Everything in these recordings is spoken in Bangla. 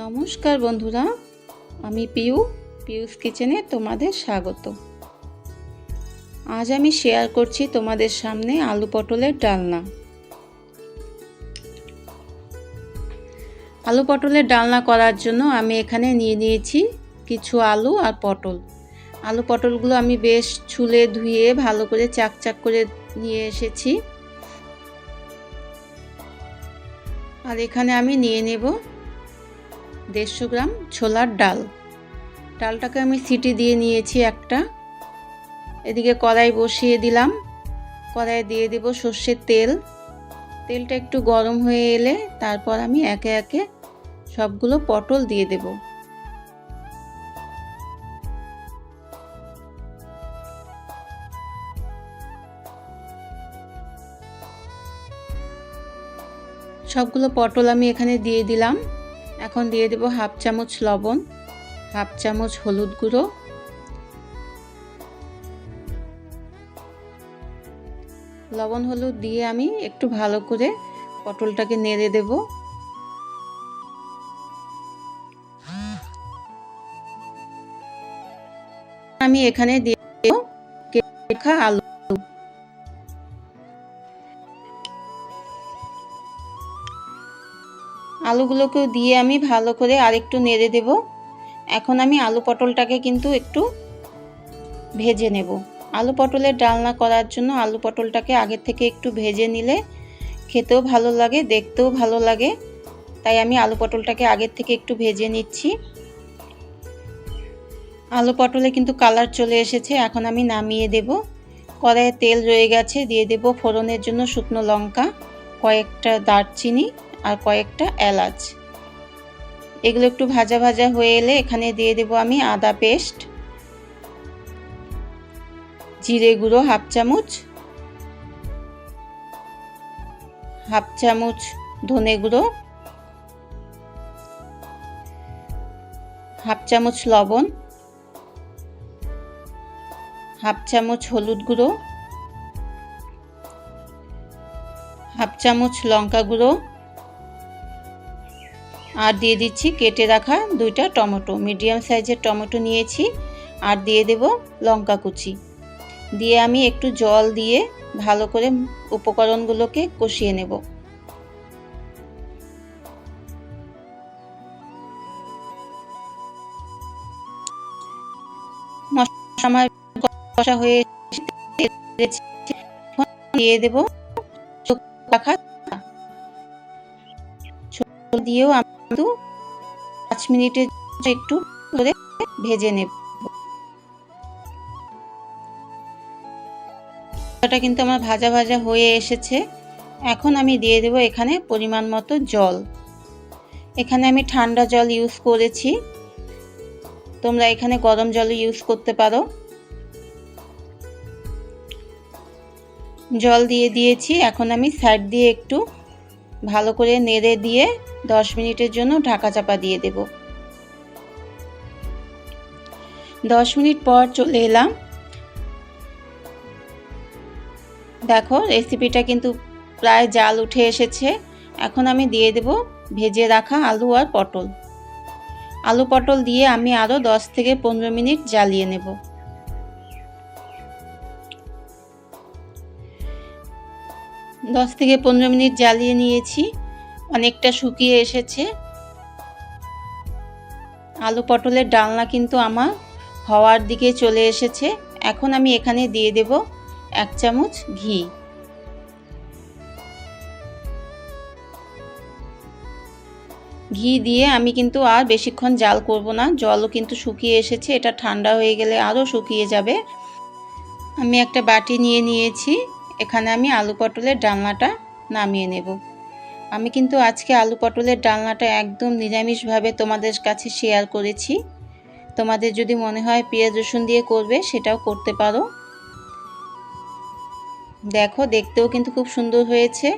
নমস্কার বন্ধুরা, আমি পিউ, পিউস কিচেনে তোমাদের স্বাগত। আজ আমি শেয়ার করছি তোমাদের সামনে আলু পটলের ডালনা। আলু পটলের ডালনা করার জন্য আমি এখানে নিয়ে নিয়েছি কিছু আলু আর পটল। আলু পটলগুলো আমি বেশ ছুলে ধুয়ে ভালো করে চাকচাক করে নিয়ে এসেছি। আর এখানে আমি নিয়ে নেব দেড়শো গ্রাম ছোলার ডাল। ডালটাকে আমি সিটি দিয়ে নিয়েছি একটা। এদিকে কড়াই বসিয়ে দিলাম। কড়াইয়ে দিয়ে দেব সর্ষের তেল। তেলটা একটু গরম হয়ে এলে তারপর আমি একে একে সবগুলো পটল দিয়ে দেব। সবগুলো পটল আমি এখানে দিয়ে দিলাম। এখন দিয়ে দেব হাফ চামচ লবণ, হাফ চামচ হলুদ গুঁড়ো। লবণ হলুদ দিয়ে আমি একটু ভালো করে পটলটাকে নেড়ে দেব। আমি এখানে দিয়ে কেখা আলু। আলুগুলোকেও দিয়ে আমি ভালো করে আরেকটু নেড়ে দেব। এখন আমি আলু পটলটাকে কিন্তু একটু ভেজে নেব। আলু পটলের ডালনা করার জন্য আলু পটলটাকে আগের থেকে একটু ভেজে নিলে খেতেও ভালো লাগে, দেখতেও ভালো লাগে। তাই আমি আলু পটলটাকে আগের থেকে একটু ভেজে নিচ্ছি। আলু পটলে কিন্তু কালার চলে এসেছে, এখন আমি নামিয়ে দেব। কড়াইয়ে তেল রয়ে গেছে, দিয়ে দেব ফোড়নের জন্য শুকনো লঙ্কা, কয়েকটা দারচিনি আর কয়েকটা এলাচ। এগুলো একটু ভাজা ভাজা হয়ে এলে এখানে দিয়ে দেব আমি আদা পেস্ট, জিরে গুঁড়ো হাফ চামচ হাফ চামচ ধনে গুঁড়ো, হাফ চামচ লবণ, হাফ চামচ হলুদ গুঁড়ো, হাফ চামচ লঙ্কা গুঁড়ো আর দিয়ে দিচ্ছি কেটে রাখা দুইটা টমেটো, মিডিয়াম সাইজের টমেটো নিয়েছি আর দিয়ে দেব লঙ্কা কুচি। দিয়ে আমি একটু জল দিয়ে ভালো করে উপকরণগুলোকে কষিয়ে নেব। আমার কষা হয়ে দিয়ে দেব কিন্তু পাঁচ মিনিটের একটু ভেজে নেব। এটা কিন্তু আমার ভাজা ভাজা হয়ে এসেছে। এখন আমি দিয়ে দেব এখানে পরিমাণ মতো জল। এখানে আমি ঠান্ডা জল ইউজ করেছি। তোমরা এখানে গরম জল ইউজ করতে পারো। জল দিয়ে দিয়েছি। এখন আমি সাইড দিয়ে একটু ভালো করে নেড়ে দিয়ে দশ মিনিটের জন্য ঢাকা চাপা দিয়ে দেব। দশ মিনিট পর চলে এলাম। দেখো রেসিপিটা কিন্তু প্রায় জাল উঠে এসেছে। এখন আমি দিয়ে দেব ভেজে রাখা আলু আর পটল। আলু পটল দিয়ে আমি আরও দশ থেকে পনেরো মিনিট জ্বালিয়ে নেব। দশ থেকে পনেরো মিনিট জ্বালিয়ে নিয়েছি। অনেকটা শুকিয়ে এসেছে। আলু পটলের ডালনা কিন্তু আমার হওয়ার দিকে চলে এসেছে। এখন আমি এখানে দিয়ে দেব এক চামচ ঘি। ঘি দিয়ে আমি কিন্তু আর বেশিক্ষণ জাল করব না। জলও কিন্তু শুকিয়ে এসেছে। এটা ঠান্ডা হয়ে গেলে আরও শুকিয়ে যাবে। আমি একটা বাটি নিয়ে নিয়েছি। এখানে আমি আলু পটলের ডালনাটা নামিয়ে নেব। আমি কিন্তু আজকে আলু পটলের ডালনাটা একদম নিরামিষভাবে তোমাদের কাছে শেয়ার করেছি। তোমাদের যদি মনে হয় পেঁয়াজ রসুন দিয়ে করবে, সেটাও করতে পারো। দেখো, দেখতেও কিন্তু খুব সুন্দর হয়েছে।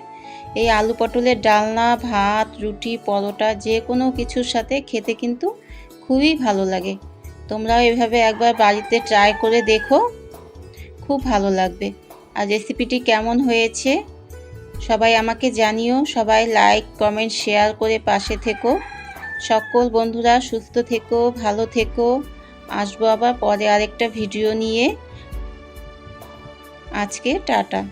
এই আলু পটলের ডালনা, ভাত, রুটি, পরোটা, যে কোনো কিছুর সাথে খেতে কিন্তু খুবই ভালো লাগে। তোমরাও এভাবে একবার বাড়িতে ট্রাই করে দেখো। খুব ভালো লাগবে। আর রেসিপিটি কেমন হয়েছে? সবাই আমাকে জানিও, সবাই লাইক কমেন্ট শেয়ার করে পাশে থেকো। সকল বন্ধুরা সুস্থ থেকো, ভালো থেকো। আসব আবার পরে আরেকটা ভিডিও নিয়ে। আজকে টাটা।